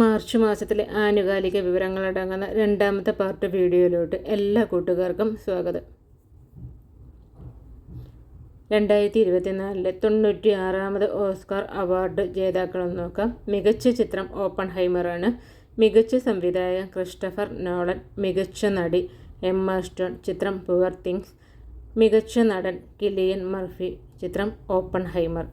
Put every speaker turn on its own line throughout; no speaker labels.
March മാസത്തിലെ ആനുകാലിക വിവരങ്ങളടങ്ങുന്ന രണ്ടാമത്തെ പാർട്ട് വീഡിയോയിലോട്ട് എല്ലാ കൂട്ടുകാർക്കും സ്വാഗതം. രണ്ടായിരത്തി ഇരുപത്തിനാലിലെ തൊണ്ണൂറ്റി ആറാമത് ഓസ്കാർ അവാർഡ് ജേതാക്കളെന്ന് നോക്കാം. മികച്ച ചിത്രം ഓപ്പൺ ഹൈമറാണ് മികച്ച സംവിധായകൻ ക്രിസ്റ്റഫർ നോളൻ മികച്ച നടി എമ്മ സ്റ്റോൺ ചിത്രം പുവർ തിങ്സ് മികച്ച നടൻ കിലിയൻ മർഫി ചിത്രം ഓപ്പൺ ഹൈമർ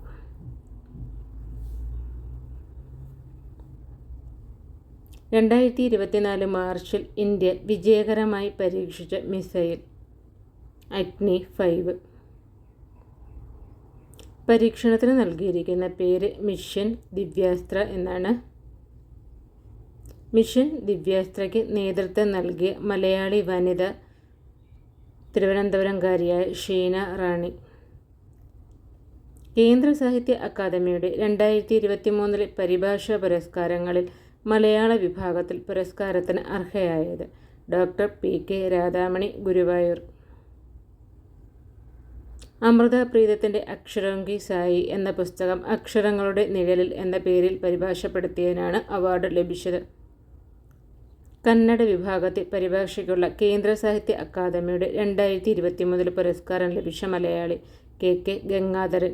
രണ്ടായിരത്തി ഇരുപത്തിനാല് മാർച്ചിൽ ഇന്ത്യ വിജയകരമായി പരീക്ഷിച്ച മിസൈൽ അഗ്നി ഫൈവ്. പരീക്ഷണത്തിന് നൽകിയിരിക്കുന്ന പേര് മിഷൻ ദിവ്യാസ്ത്ര എന്നാണ്. മിഷൻ ദിവ്യാസ്ത്രയ്ക്ക് നേതൃത്വം നൽകിയ മലയാളി വനിത തിരുവനന്തപുരംകാരിയായ ഷീന റാണി. കേന്ദ്ര സാഹിത്യ അക്കാദമിയുടെ രണ്ടായിരത്തി ഇരുപത്തി മൂന്നിലെ പരിഭാഷാ പുരസ്കാരങ്ങളിൽ മലയാള വിഭാഗത്തിൽ പുരസ്കാരത്തിന് അർഹയായത് doctor P K Radhamani Guruvayur. Amrita പ്രീതത്തിന്റെ അക്ഷരങ്കി സായി എന്ന പുസ്തകം അക്ഷരങ്ങളുടെ നിഴലിൽ എന്ന പേരിൽ പരിഭാഷപ്പെടുത്തിയതിനാണ് അവാർഡ് ലഭിച്ചത്. കന്നഡ വിഭാഗത്തിൽ പരിഭാഷയ്ക്കുള്ള കേന്ദ്ര സാഹിത്യ അക്കാദമിയുടെ രണ്ടായിരത്തി ഇരുപത്തി മുതൽ പുരസ്കാരം ലഭിച്ച മലയാളി കെ കെ ഗംഗാധരൻ.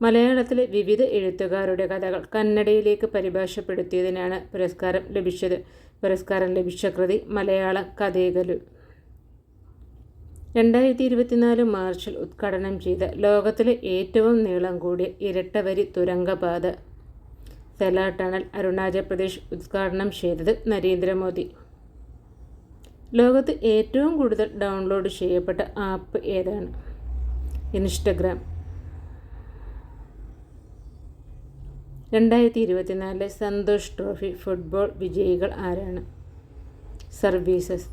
മലയാളത്തിലെ വിവിധ എഴുത്തുകാരുടെ കഥകൾ കന്നഡയിലേക്ക് പരിഭാഷപ്പെടുത്തിയതിനാണ് പുരസ്കാരം ലഭിച്ചത്. പുരസ്കാരം ലഭിച്ച കൃതി മലയാള കഥേകലു. രണ്ടായിരത്തി ഇരുപത്തിനാല് മാർച്ചിൽ ഉദ്ഘാടനം ചെയ്ത ലോകത്തിലെ ഏറ്റവും നീളം കൂടിയ ഇരട്ടവരി തുരങ്കപാത സെല ടണൽ അരുണാചൽ പ്രദേശ് ഉദ്ഘാടനം ചെയ്തത് നരേന്ദ്രമോദി. ലോകത്ത് ഏറ്റവും കൂടുതൽ ഡൗൺലോഡ് ചെയ്യപ്പെട്ട ആപ്പ് ഏതാണ്? ഇൻസ്റ്റഗ്രാം. രണ്ടായിരത്തി ഇരുപത്തിനാലിലെ സന്തോഷ് ട്രോഫി ഫുട്ബോൾ വിജയികൾ ആരാണ്? സർവീസസ്.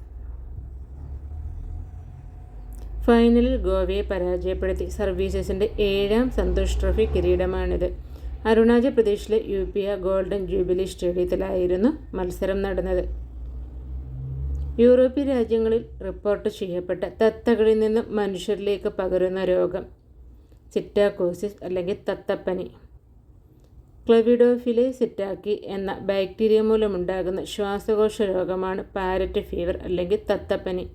ഫൈനലിൽ ഗോവയെ പരാജയപ്പെടുത്തി സർവീസസിന്റെ ഏഴാം സന്തോഷ് ട്രോഫി കിരീടമാണിത്. അരുണാചൽ പ്രദേശിലെ U P A golden jubilee സ്റ്റേഡിയത്തിലായിരുന്നു മത്സരം നടന്നത്. യൂറോപ്യൻ രാജ്യങ്ങളിൽ റിപ്പോർട്ട് ചെയ്യപ്പെട്ട തത്തകളിൽ നിന്നും മനുഷ്യരിലേക്ക് പകരുന്ന രോഗം സിറ്റാക്കോസിസ് അല്ലെങ്കിൽ തത്തപ്പനി. ക്ലവിഡോഫിലെ സിറ്റാക്കി എന്ന ബാക്ടീരിയ മൂലമുണ്ടാകുന്ന ശ്വാസകോശ രോഗമാണ് പാരറ്റ് ഫീവർ അല്ലെങ്കിൽ തത്തപ്പനി.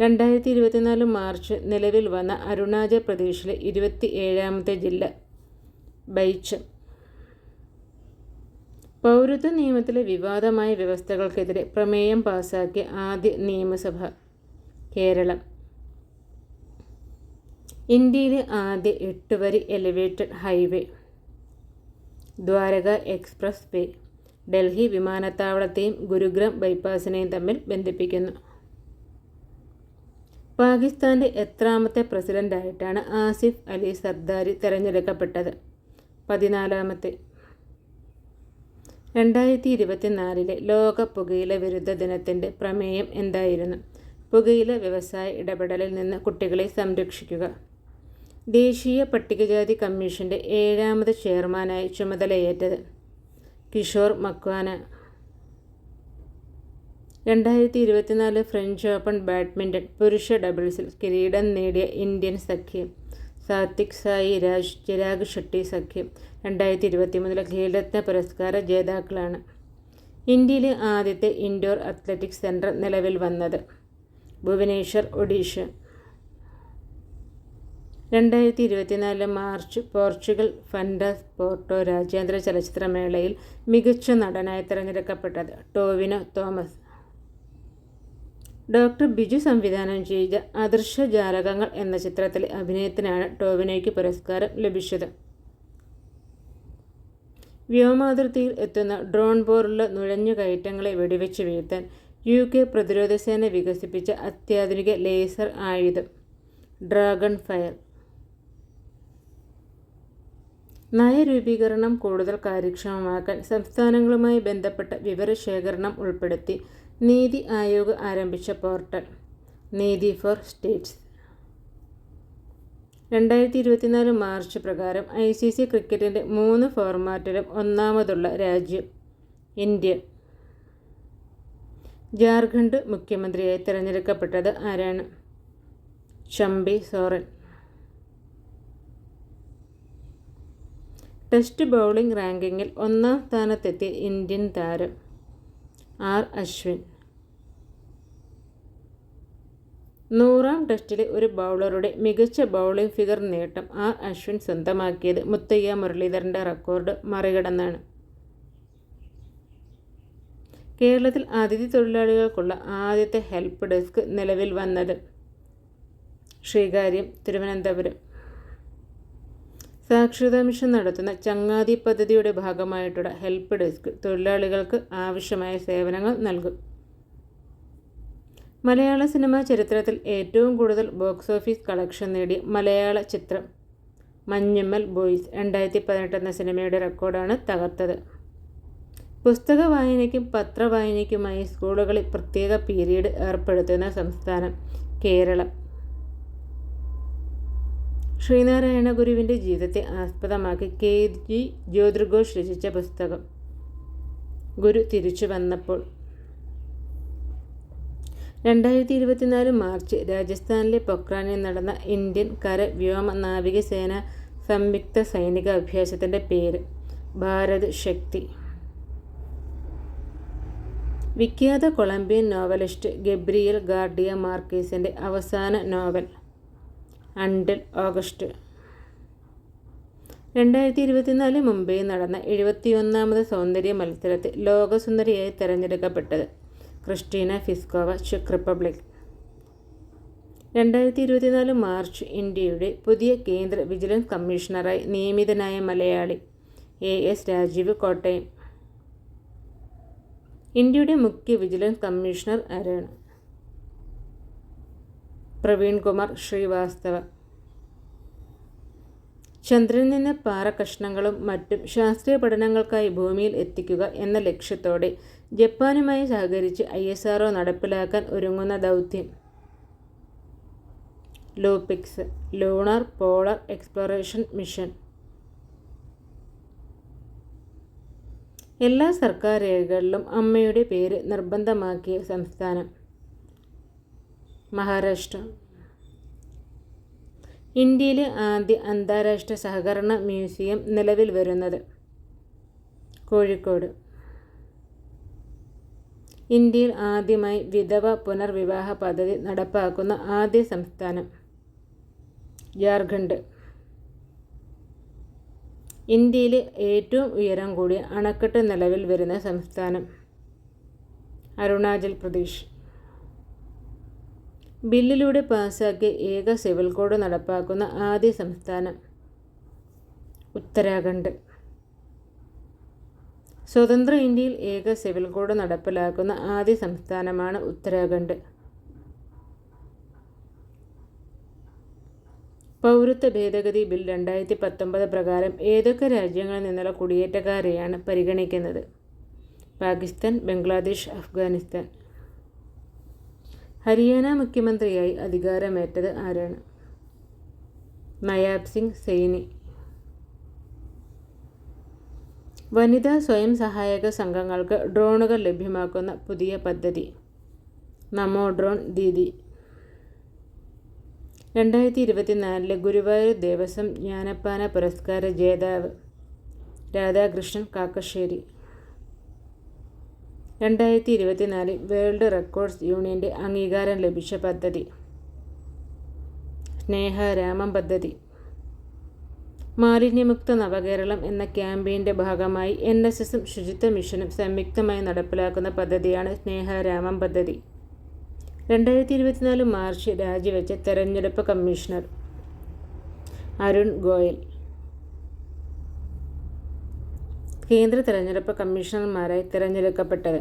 രണ്ടായിരത്തി ഇരുപത്തിനാല് മാർച്ച് നിലവിൽ വന്ന അരുണാചൽ പ്രദേശിലെ ഇരുപത്തി ഏഴാമത്തെ ജില്ല ബൈച്ചം. പൗരത്വ നിയമത്തിലെ വിവാദമായ വ്യവസ്ഥകൾക്കെതിരെ പ്രമേയം പാസാക്കിയ ആദ്യ നിയമസഭ കേരളം. ഇന്ത്യയിലെ ആദ്യ എട്ട് വരി elevated highway Dwarka expressway Delhi വിമാനത്താവളത്തെയും Gurugram ബൈപ്പാസിനെയും തമ്മിൽ ബന്ധിപ്പിക്കുന്നു. പാകിസ്ഥാന്റെ എത്രാമത്തെ പ്രസിഡന്റായിട്ടാണ് ആസിഫ് അലി സർദാരി തിരഞ്ഞെടുക്കപ്പെട്ടത്. പതിനാലാമത്തെ. രണ്ടായിരത്തി ഇരുപത്തിനാലിലെ ലോക പുകയില വിരുദ്ധ ദിനത്തിന്റെ പ്രമേയം എന്തായിരുന്നു? പുകയില വ്യവസായ ഇടപെടലിൽ നിന്ന് കുട്ടികളെ സംരക്ഷിക്കുക. ദേശീയ പട്ടികജാതി കമ്മീഷന്റെ ഏഴാമത് ചെയർമാനായി ചുമതലയേറ്റത് കിഷോർ മക്വാന. രണ്ടായിരത്തി ഇരുപത്തിനാല് ഫ്രഞ്ച് ഓപ്പൺ ബാഡ്മിന്റൺ പുരുഷ ഡബിൾസിൽ കിരീടം നേടിയ ഇന്ത്യൻ സഖ്യം സാത്വിക് സായി രാജ് ചിരാഗ് ഷെട്ടി സഖ്യം. രണ്ടായിരത്തി ഇരുപത്തി മൂന്നിലെ ഖേൽരത്ന പുരസ്കാര ജേതാക്കളാണ് ഇന്ത്യയിലെ ആദ്യത്തെ ഇൻഡോർ അത്ലറ്റിക്സ് സെന്റർ നിലവിൽ വന്നത്. ഭുവനേശ്വർ ഒഡീഷ. രണ്ടായിരത്തി ഇരുപത്തിനാല് മാർച്ച് പോർച്ചുഗൽ ഫണ്ട പോർട്ടോ രാജ്യാന്തര ചലച്ചിത്രമേളയിൽ മികച്ച നടനായി തിരഞ്ഞെടുക്കപ്പെട്ടത് ടോവിനോ തോമസ്. ഡോക്ടർ ബിജു സംവിധാനം ചെയ്ത അദൃശ്യ ജാലകങ്ങൾ എന്ന ചിത്രത്തിലെ അഭിനയത്തിനാണ് ടോവിനോയ്ക്ക് പുരസ്കാരം ലഭിച്ചത്. വ്യോമാതിർത്തിയിൽ എത്തുന്ന ഡ്രോൺ പോലുള്ള നുഴഞ്ഞുകയറ്റങ്ങളെ വെടിവെച്ച് വീഴ്ത്താൻ യു കെ പ്രതിരോധ സേന വികസിപ്പിച്ച അത്യാധുനിക ലേസർ ആയുധം ഡ്രാഗൺ ഫയർ. നയരൂപീകരണം കൂടുതൽ കാര്യക്ഷമമാക്കാൻ സംസ്ഥാനങ്ങളുമായി ബന്ധപ്പെട്ട വിവരശേഖരണം ഉൾപ്പെടുത്തി നീതി ആയോഗ് ആരംഭിച്ച പോർട്ടൽ. നീതി ഫോർ സ്റ്റേറ്റ്സ്. രണ്ടായിരത്തി ഇരുപത്തിനാല് മാർച്ച് പ്രകാരം ഐ സി സി ക്രിക്കറ്റിന്റെ മൂന്ന് ഫോർമാറ്റിലും ഒന്നാമതുള്ള രാജ്യം ഇന്ത്യ. ജാർഖണ്ഡ് മുഖ്യമന്ത്രിയായി തിരഞ്ഞെടുക്കപ്പെട്ടത് ആരാണ്? ചമ്പി സോറൻ. ടെസ്റ്റ് ബൗളിംഗ് റാങ്കിങ്ങിൽ ഒന്നാം സ്ഥാനത്തെത്തിയ ഇന്ത്യൻ താരം ആർ അശ്വിൻ. നൂറാം ടെസ്റ്റിലെ ഒരു ബൗളറുടെ മികച്ച ബൗളിംഗ് ഫിഗർ നേട്ടം ആർ അശ്വിൻ സ്വന്തമാക്കിയത് മുത്തയ്യ മുരളീധരന്റെ റെക്കോർഡ് മറികടന്നാണ്. കേരളത്തിൽ അതിഥി തൊഴിലാളികൾക്കുള്ള ആദ്യത്തെ ഹെൽപ്പ് ഡെസ്ക് നിലവിൽ വന്നത് ശ്രീകാര്യം തിരുവനന്തപുരം. സാക്ഷരതാ മിഷൻ നടത്തുന്ന ചങ്ങാതി പദ്ധതിയുടെ ഭാഗമായിട്ടുള്ള ഹെൽപ്പ് ഡെസ്ക് തൊഴിലാളികൾക്ക് ആവശ്യമായ സേവനങ്ങൾ നൽകും. മലയാള സിനിമാ ചരിത്രത്തിൽ ഏറ്റവും കൂടുതൽ ബോക്സ് ഓഫീസ് കളക്ഷൻ നേടിയ മലയാള ചിത്രം മഞ്ഞമ്മൽ ബോയ്സ് രണ്ടായിരത്തി പതിനെട്ട് എന്ന സിനിമയുടെ റെക്കോർഡാണ് തകർത്തത്. പുസ്തക വായനയ്ക്കും പത്രവായനയ്ക്കുമായി സ്കൂളുകളിൽ പ്രത്യേക പീരീഡ് ഏർപ്പെടുത്തുന്ന സംസ്ഥാനം കേരളം. ശ്രീനാരായണ ഗുരുവിന്റെ ജീവിതത്തെ ആസ്പദമാക്കി കെ. ജി. ജ്യോതിർഘോഷ് രചിച്ച പുസ്തകം. ഗുരു തിരിച്ചു വന്നപ്പോൾ. രണ്ടായിരത്തി ഇരുപത്തിനാല് മാർച്ച് രാജസ്ഥാനിലെ പൊക്രാനിൽ നടന്ന ഇന്ത്യൻ കര വ്യോമ നാവികസേന സംയുക്ത സൈനിക അഭ്യാസത്തിന്റെ പേര് ഭാരത് ശക്തി. വിഖ്യാത കൊളംബിയൻ നോവലിസ്റ്റ് ഗബ്രിയൽ ഗാർഡിയ മാർക്കേസിന്റെ അവസാന നോവൽ. Until August. രണ്ടായിരത്തി ഇരുപത്തിനാല് മുംബൈയിൽ നടന്ന എഴുപത്തിയൊന്നാമത് സൗന്ദര്യ മത്സരത്തിൽ ലോകസുന്ദരിയായി തിരഞ്ഞെടുക്കപ്പെട്ടത് ക്രിസ്റ്റീന ഫിസ്കോവ ചെക്ക് റിപ്പബ്ലിക്. രണ്ടായിരത്തി ഇരുപത്തിനാല് മാർച്ച് ഇന്ത്യയുടെ പുതിയ കേന്ദ്ര വിജിലൻസ് കമ്മീഷണറായി നിയമിതനായ മലയാളി എ എസ് രാജീവ് കോട്ടയം. ഇന്ത്യയുടെ മുഖ്യ വിജിലൻസ് കമ്മീഷണർ ആരാണ്? പ്രവീൺ കുമാർ ശ്രീവാസ്തവ. ചന്ദ്രനിൽ നിന്ന് പാറ കഷ്ണങ്ങളും മറ്റും ശാസ്ത്രീയ പഠനങ്ങൾക്കായി ഭൂമിയിൽ എത്തിക്കുക എന്ന ലക്ഷ്യത്തോടെ ജപ്പാനുമായി സഹകരിച്ച് ഐ എസ് ആർ നടപ്പിലാക്കാൻ ഒരുങ്ങുന്ന ദൗത്യം. LUPEX lunar polar exploration mission. എല്ലാ സർക്കാർ രേഖകളിലും അമ്മയുടെ പേര് നിർബന്ധമാക്കിയ സംസ്ഥാനം. മഹാരാഷ്ട്ര. ഇന്ത്യയിലെ ആദ്യ അന്താരാഷ്ട്ര സഹകരണ മ്യൂസിയം നിലവിൽ വരുന്നത് കോഴിക്കോട്. ഇന്ത്യയിൽ ആദ്യമായി വിധവ പുനർവിവാഹ പദ്ധതി നടപ്പാക്കുന്ന ആദ്യ സംസ്ഥാനം ജാർഖണ്ഡ്. ഇന്ത്യയിലെ ഏറ്റവും ഉയരം കൂടിയ അണക്കെട്ട് നിലവിൽ വരുന്ന സംസ്ഥാനം അരുണാചൽ പ്രദേശ്. ബില്ലിലൂടെ പാസാക്കിയ ഏക സിവിൽ കോഡ് നടപ്പാക്കുന്ന ആദ്യ സംസ്ഥാനം ഉത്തരാഖണ്ഡ്. സ്വതന്ത്ര ഇന്ത്യയിൽ ഏക സിവിൽ കോഡ് നടപ്പിലാക്കുന്ന ആദ്യ സംസ്ഥാനമാണ് ഉത്തരാഖണ്ഡ്. പൗരത്വ ഭേദഗതി ബിൽ രണ്ടായിരത്തി പത്തൊമ്പത് പ്രകാരം ഏതൊക്കെ രാജ്യങ്ങളിൽ നിന്നുള്ള കുടിയേറ്റക്കാരെയാണ് പരിഗണിക്കുന്നത്? പാകിസ്ഥാൻ ബംഗ്ലാദേശ് അഫ്ഗാനിസ്ഥാൻ. ഹരിയാന മുഖ്യമന്ത്രിയായി അധികാരമേറ്റത് ആരാണ്? മയാബ് സിംഗ് സൈനി. വനിതാ സ്വയം സഹായക സംഘങ്ങൾക്ക് ഡ്രോണുകൾ ലഭ്യമാക്കുന്ന പുതിയ പദ്ധതി. നമോ ഡ്രോൺ ദീദി. രണ്ടായിരത്തി ഇരുപത്തിനാലിലെ ഗുരുവായൂർ ദേവസ്വം ജ്ഞാനപ്പാന പുരസ്കാര ജേതാവ് രാധാകൃഷ്ണൻ കാക്കശ്ശേരി. രണ്ടായിരത്തി ഇരുപത്തിനാലിൽ വേൾഡ് റെക്കോർഡ്സ് യൂണിയന്റെ അംഗീകാരം ലഭിച്ച പദ്ധതി. സ്നേഹരാമം പദ്ധതി. മാലിന്യമുക്ത നവകേരളം എന്ന ക്യാമ്പയിന്റെ ഭാഗമായി എൻ എസ് എസും ശുചിത്വ മിഷനും സംയുക്തമായി നടപ്പിലാക്കുന്ന പദ്ധതിയാണ് സ്നേഹരാമം പദ്ധതി. രണ്ടായിരത്തി ഇരുപത്തിനാല് മാർച്ച് രാജിവെച്ച തെരഞ്ഞെടുപ്പ് കമ്മീഷണർ അരുൺ ഗോയൽ. കേന്ദ്ര തെരഞ്ഞെടുപ്പ് കമ്മീഷണർമാരായി തിരഞ്ഞെടുക്കപ്പെട്ടത്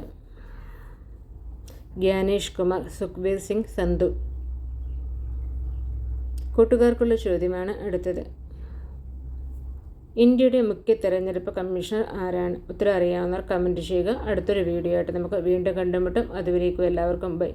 ഗ്യാനേഷ് കുമാർ സുഖ്ബീർ സിംഗ് സന്ധു കൂട്ടുകാർക്കുള്ള ചോദ്യമാണ് അടുത്തത്. ഇന്ത്യയുടെ മുഖ്യ തെരഞ്ഞെടുപ്പ് കമ്മീഷണർ ആരാണ്? ഉത്തരം അറിയാവുന്നവർ കമന്റ് ചെയ്യുക. അടുത്തൊരു വീഡിയോ ആയിട്ട് നമുക്ക് വീണ്ടും കണ്ടുമുട്ടും. അതുവരേക്കും എല്ലാവർക്കും ബൈ.